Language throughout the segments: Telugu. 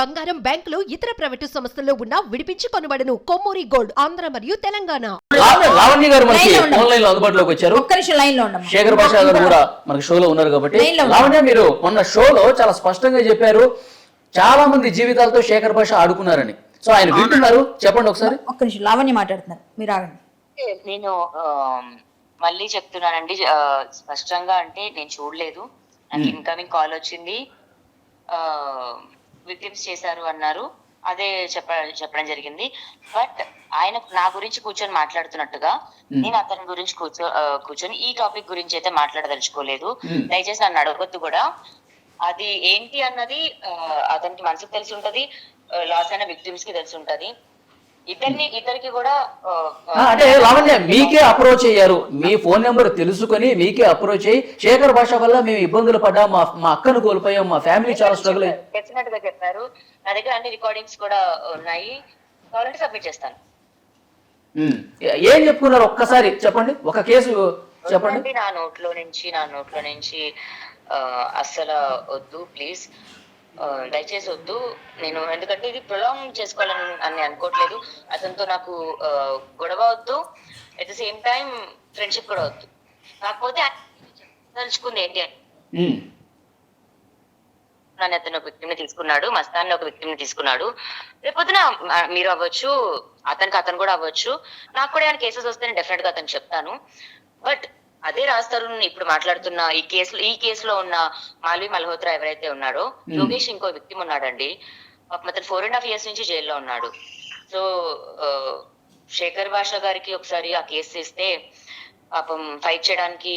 బంగారం బ్యాంకులు ఇతర ప్రైవేటు సంస్థల్లో ఉన్న విడిపించి కొనబడను. కొమ్మూరి గోల్డ్ ఆంధ్ర మరియు తెలంగాణ. లావణ్య- గారు మనకి లైన్లో ఉండండి. ఆన్లైన్లో అందుబాటులోకి వచ్చారు. ఒక్క నిమిషం లైన్లో ఉండమ్మా శేఖర్ భాష గారు కూడా మనకి షోలో ఉన్నారు కాబట్టి. లైన్లో ఉన్నారు. లావణ్య మీరు మొన్న షోలో చాలా స్పష్టంగా చెప్పారు. చాలా మంది జీవితాలతో శేఖర్ భాష ఆడుకున్నారని. సో ఆయన వింటున్నారు. చెప్పండి ఒకసారి. ఒక్క నిమిషం లావణ్య మాట్లాడుతున్నారు. మీరు ఆగండి. నేను ఆ, మళ్ళీ చెప్తున్నానండి. ఆ, స్పష్టంగా అంటే నేను చూడలేదు. నాకు ఇన్కమింగ్ కాల్ వచ్చింది. విక్టిమ్స్ చేశారు అన్నారు. అదే చెప్ప చెప్పడం జరిగింది. బట్ ఆయన నా గురించి కూర్చొని మాట్లాడుతున్నట్టుగా నేను అతని గురించి కూర్చో కూర్చొని ఈ టాపిక్ గురించి అయితే మాట్లాడదలుచుకోలేదు. దయచేసి నన్ను అడగొద్దు కూడా. అది ఏంటి అన్నది అతనికి మనసుకు తెలిసి ఉంటది. లాస్ అయిన విక్టిమ్స్కి తెలిసి ఉంటది. ఇద్దరిని ఇద్దరికి కూడా అంటే లావణ్య మీకే అప్రోచ్ అయ్యారు. మీ ఫోన్ నెంబర్ తెలుసుకొని మీకే అప్రోచ్ అయ్యి శేఖర్ భాష వల్ల మేము ఇబ్బందులు పడ్డా మా మా అక్కను కోల్పోయాం మా ఫ్యామిలీ చాలా స్ట్రగుల్ డెఫినెట్గా చెప్పారు. నా దగ్గర అన్ని రికార్డింగ్స్ కూడా ఉన్నాయి. కావాలంటే సబ్మిట్ చేస్తాను. ఏం చెప్పుకున్నారు? ఒక్కసారి చెప్పండి. ఒక కేసు చెప్పండి. నా నోట్లో నుంచి నా నోట్లో నుంచి అస్సలు వద్దు ప్లీజ్ దయచేసి వద్దు. నేను ఎందుకంటే ఇది ప్రొలాంగ్ చేసుకోవాలని అని అనుకోవట్లేదు. అతనితో నాకు గొడవ వద్దు. At the same time friendship కూడా వద్దు. కాకపోతే తలుచుకుంది ఏంటి. నన్ను అతను ఒక వ్యక్తిని తీసుకున్నాడు మస్తాన్ని ఒక వ్యక్తిని తీసుకున్నాడు. రేపొద్దున మీరు అవ్వచ్చు అతనికి అతను కూడా అవ్వచ్చు. నాకు కూడా ఏమైనా కేసెస్ వస్తే నేను డెఫినెట్గా అతనికి చెప్తాను. బట్ అదే రాస్తారు ఇప్పుడు మాట్లాడుతున్న ఈ కేసులో ఈ కేసులో ఉన్న మాల్వి మల్హోత్రా ఎవరైతే ఉన్నాడో యోగేష్ ఇంకో వ్యక్తి ఉన్నాడండి. అతను ఫోర్ అండ్ హాఫ్ ఇయర్స్ నుంచి జైల్లో ఉన్నాడు. సో శేఖర్ భాష గారికి ఒకసారి ఆ కేసు ఇస్తే పాపం ఫైట్ చేయడానికి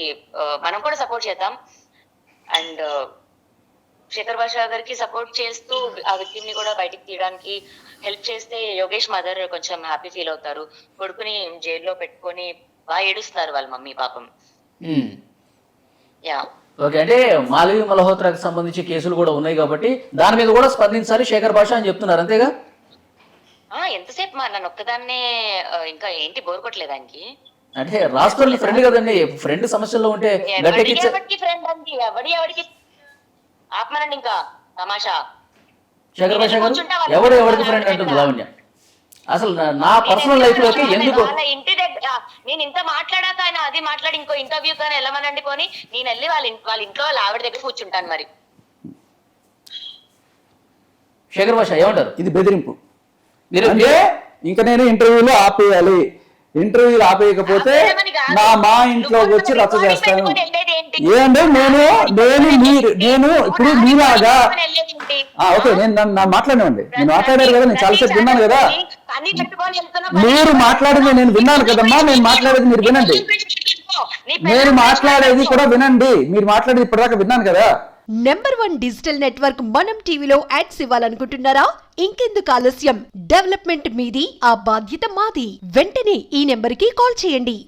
మనం కూడా సపోర్ట్ చేద్దాం. అండ్ శేఖర్ భాష గారికి సపోర్ట్ చేస్తూ ఆ వ్యక్తిని కూడా బయటికి తీయడానికి హెల్ప్ చేస్తే యోగేష్ మదర్ కొంచెం హ్యాపీ ఫీల్ అవుతారు. కొడుకుని జైల్లో పెట్టుకొని బాగా ఏడుస్తున్నారు వాళ్ళ మమ్మీ పాపం. ఓకే అంటే మాలవి మల్హోత్రాకి సంబంధించి కేసులు కూడా ఉన్నాయి కాబట్టి దాని మీద కూడా స్పందించాలి శేఖర్ భాష అని చెప్తున్నారు అంతేగా? ఆ ఎంతసేపు మా నన్ను ఒక్కదాన్నే ఇంకా ఏంటి బోర్ కొట్టలేదు ఆయనకి? అంటే రాష్ట్రంలో ఫ్రెండ్ కదండి ఫ్రెండ్ సమస్యల్లో ఉంటే ఎవరికి ఫ్రెండ్ అండి? ఎవడి ఎవరికి ఆత్మనండి ఇంకా తమాషా. శేఖర్ భాష గారు ఎవడు ఎవరికి ఫ్రెండ్ అంటుంది లావణ్య? అసలు నా- పర్సనల్ లైఫ్లోకి ఎందుకు ఇంటి నేను ఇంత మాట్లాడాక ఆయన అది మాట్లాడి ఇంకో ఇంటర్వ్యూ కానీ వెళ్ళమనండి పోని. నేను వెళ్ళి వాళ్ళ వాళ్ళ ఇంట్లో వాళ్ళ ఆవిడ దగ్గర కూర్చుంటాను మరి. శేఖర్ భాష ఏమంటారు? ఇది బెదిరింపు. మీరు అంటే ఇంకా నేను ఇంటర్వ్యూలో ఆపేయాలి. ఇంటర్వ్యూలు ఆపేయకపోతే. నా మా ఇంట్లోకి నువ్వు వచ్చి రచ్చ చేస్తాను? ఏంటంటే నేను నేను మీరు నేను ఇప్పుడు మీలాగా ఓకే నేను నన్ను మాట్లాడినండి నేను మాట్లాడారు కదా నేను చాలాసేపు విన్నాను కదా. మీరు మాట్లాడింది నేను విన్నాను కదమ్మా నేను మాట్లాడేది మీరు వినండి. నేను పెళ్ళాం మాట్లాడేది కూడా వినండి. మీరు మాట్లాడేది ఇప్పటిదాకా విన్నాను కదా. నెంబర్ వన్ డిజిటల్ నెట్వర్క్ మనం టీవీలో యాడ్స్ ఇవ్వాలనుకుంటున్నారా? ఇంకెందుకు ఆలస్యం? డెవలప్మెంట్ మీది ఆ బాధ్యత మాది. వెంటనే ఈ నెంబర్కి కాల్ చేయండి.